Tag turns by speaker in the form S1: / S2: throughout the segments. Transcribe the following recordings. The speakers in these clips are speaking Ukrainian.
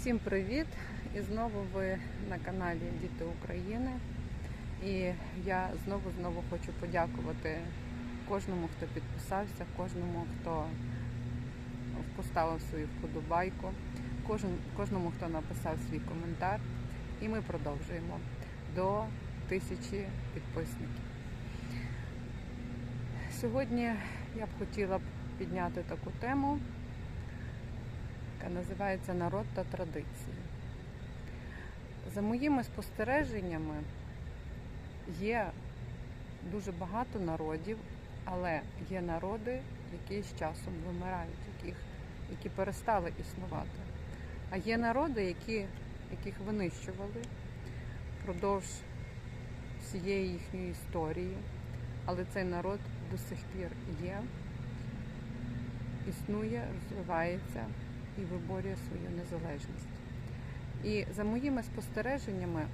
S1: Всім привіт! І знову ви на каналі Діти України. І я знову знову хочу подякувати кожному, хто підписався, кожному, хто поставив свою вподобайку, кожному, хто написав свій коментар. І ми продовжуємо до тисячі підписників. Сьогодні я б хотіла підняти таку тему яка називається Народ та традиції. За моїми спостереженнями є дуже багато народів, але є народи, які з часом вимирають, яких, які перестали існувати. А є народи, які, яких винищували впродовж всієї їхньої історії, але цей народ до сих пір є, існує, розвивається і виборює свою незалежність. І за моїми спостереженнями,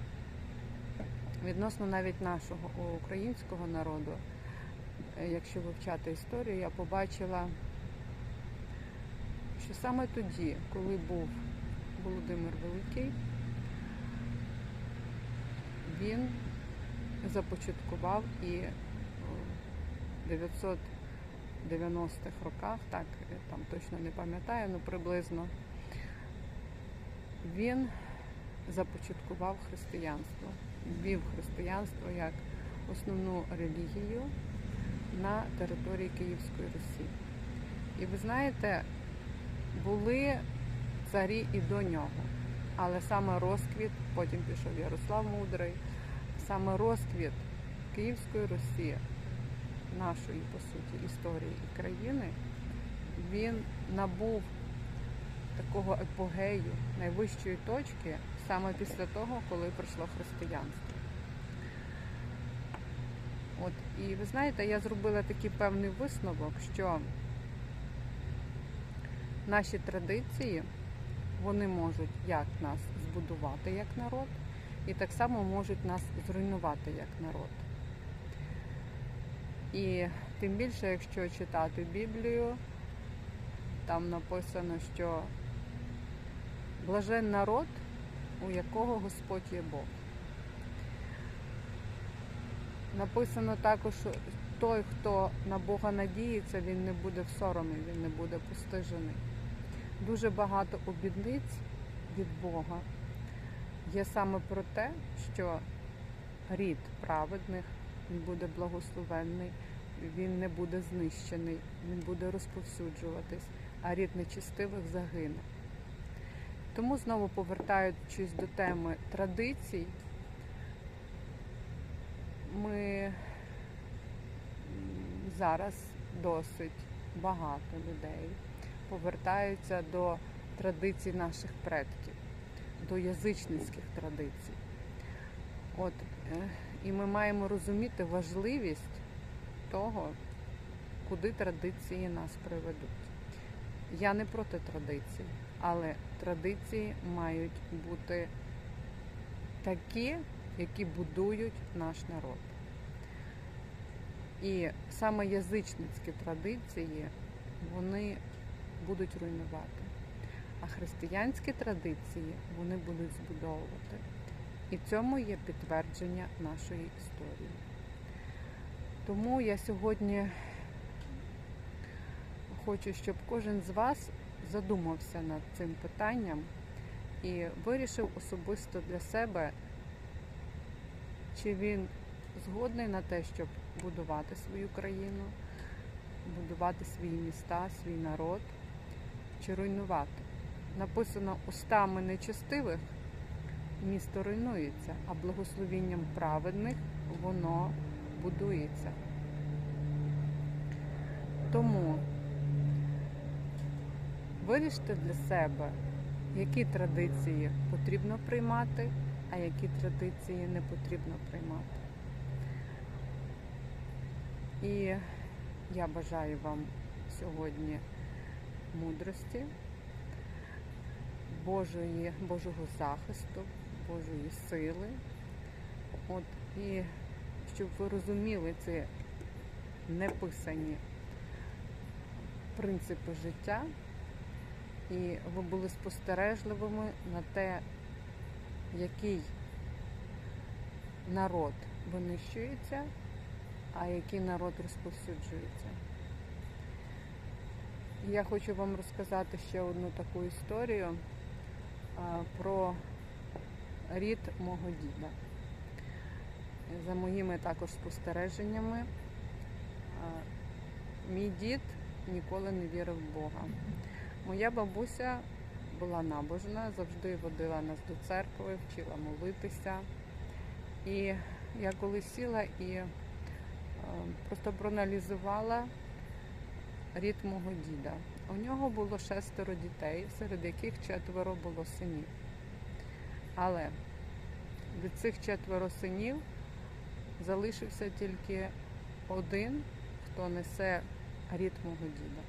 S1: відносно навіть нашого українського народу, якщо вивчати історію, я побачила, що саме тоді, коли був Володимир Великий, він започаткував і 900 90-х роках, так там точно не пам'ятаю, ну приблизно він започаткував християнство, ввів християнство як основну релігію на території Київської Русі. І ви знаєте, були царі і до нього, але саме розквіт, потім пішов Ярослав Мудрий, саме розквіт Київської Русі нашої, по суті, історії і країни, він набув такого епогею найвищої точки саме після того, коли прийшло християнство. От, І ви знаєте, я зробила такий певний висновок, що наші традиції, вони можуть як нас збудувати як народ, і так само можуть нас зруйнувати як народ. І тим більше, якщо читати Біблію, там написано, що блажен народ, у якого Господь є Бог. Написано також, що той, хто на Бога надіється, він не буде в соромі, він не буде постижений. Дуже багато обідниць від Бога є саме про те, що рід праведних він буде благословенний, він не буде знищений, він буде розповсюджуватись, а рід нечистивих загине. Тому знову повертаючись до теми традицій, ми зараз досить багато людей повертаються до традицій наших предків, до язичницьких традицій. От, І ми маємо розуміти важливість того, куди традиції нас приведуть. Я не проти традицій, але традиції мають бути такі, які будують наш народ. І саме язичницькі традиції вони будуть руйнувати. А християнські традиції вони будуть збудовувати. І цьому є підтвердження нашої історії. Тому я сьогодні хочу, щоб кожен з вас задумався над цим питанням і вирішив особисто для себе, чи він згодний на те, щоб будувати свою країну, будувати свої міста, свій народ, чи руйнувати. Написано устами нечестивих місто руйнується, а благословінням праведних воно будується. Тому виріште для себе, які традиції потрібно приймати, а які традиції не потрібно приймати. І я бажаю вам сьогодні мудрості, Божої, Божого захисту, Божої сили. От, І щоб ви розуміли ці неписані принципи життя, і ви були спостережливими на те, який народ винищується, а який народ розповсюджується. Я хочу вам розказати ще одну таку історію про рід мого діда. За моїми також спостереженнями, мій дід ніколи не вірив в Бога. Моя бабуся була набожна, завжди водила нас до церкви, вчила молитися. І я коли сіла і е, просто проаналізувала рід мого діда. У нього було шестеро дітей, серед яких четверо було синів. Але від цих четверо синів залишився тільки один, хто несе рід мого діда.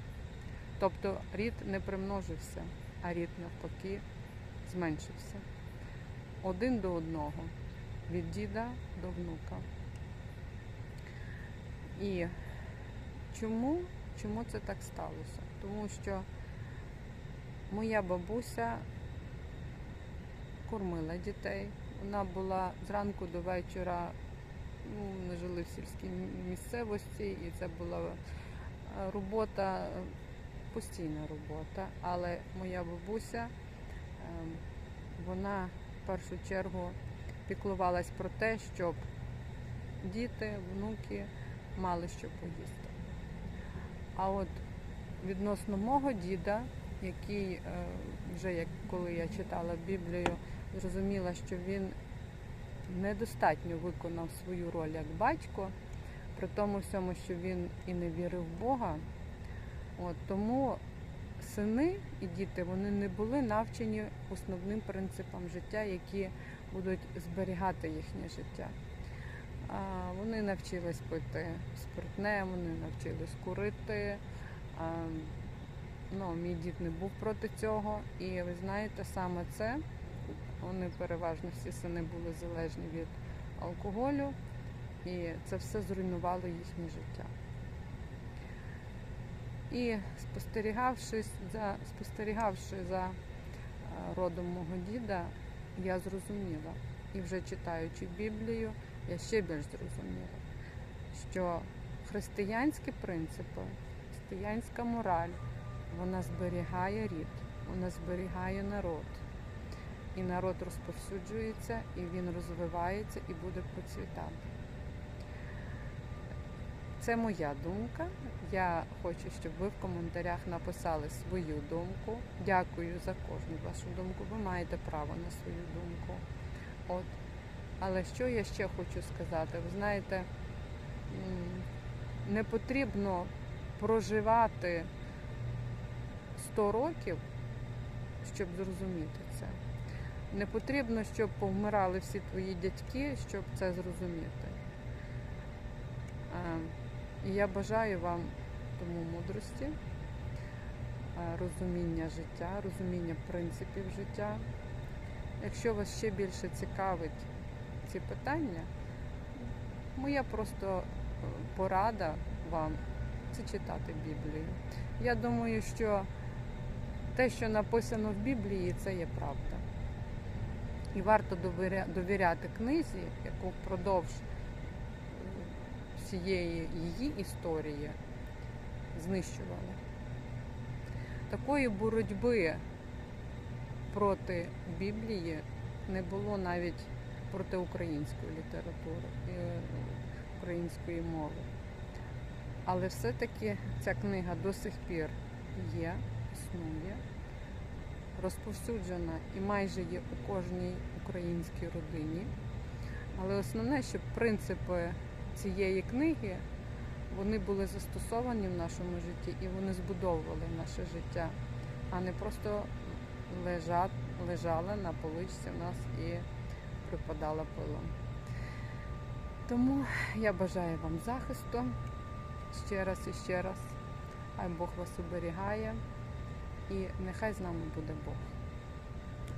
S1: Тобто рід не примножився, а рід навпаки зменшився. Один до одного, від діда до внука. І чому, чому це так сталося? Тому що моя бабуся кормила дітей. Вона була зранку до вечора, ну, ми жили в сільській місцевості, і це була е, робота, е, постійна робота. Але моя бабуся, ем, вона в першу чергу піклувалась про те, щоб діти, внуки мали що поїсти. А от відносно мого діда, який е, вже як коли я читала Біблію, зрозуміла, що він недостатньо виконав свою роль як батько, при тому всьому, що він і не вірив в Бога. От, тому сини і діти вони не були навчені основним принципам життя, які будуть зберігати їхнє життя. Вони навчились пити спиртне, вони навчились курити. Ну, мій дід не був проти цього. І ви знаєте, саме це вони переважно всі сини були залежні від алкоголю, і це все зруйнувало їхнє життя. І спостерігавши за, спостерігавши за е, родом мого діда, я зрозуміла, і вже читаючи Біблію, я ще більш зрозуміла, що християнські принципи, християнська мораль, вона зберігає рід, вона зберігає народ. І народ розповсюджується, і він розвивається і буде процвітати. Це моя думка. Я хочу, щоб ви в коментарях написали свою думку. Дякую за кожну вашу думку. Ви маєте право на свою думку. От. Але що я ще хочу сказати? Ви знаєте, не потрібно проживати 100 років, щоб зрозуміти це. Не потрібно, щоб повмирали всі твої дядьки, щоб це зрозуміти. Е, І я бажаю вам тому мудрості, е, розуміння життя, розуміння принципів життя. Якщо вас ще більше цікавить ці питання, моя просто е, порада вам це читати Біблію. Я думаю, що те, що написано в Біблії, це є правда. І варто довіряти книзі, яку впродовж е, всієї її історії знищували. Такої боротьби проти Біблії не було навіть проти української літератури, е, української мови. Але все-таки ця книга до сих пір є, існує, розповсюджена і майже є у кожній українській родині. Але основне, щоб принципи цієї книги вони були застосовані в нашому житті і вони збудовували наше життя, а не просто лежали на поличці в нас і припадала пилом. Тому я бажаю вам захисту ще раз і ще раз. Хай Бог вас оберігає і нехай з нами буде Бог.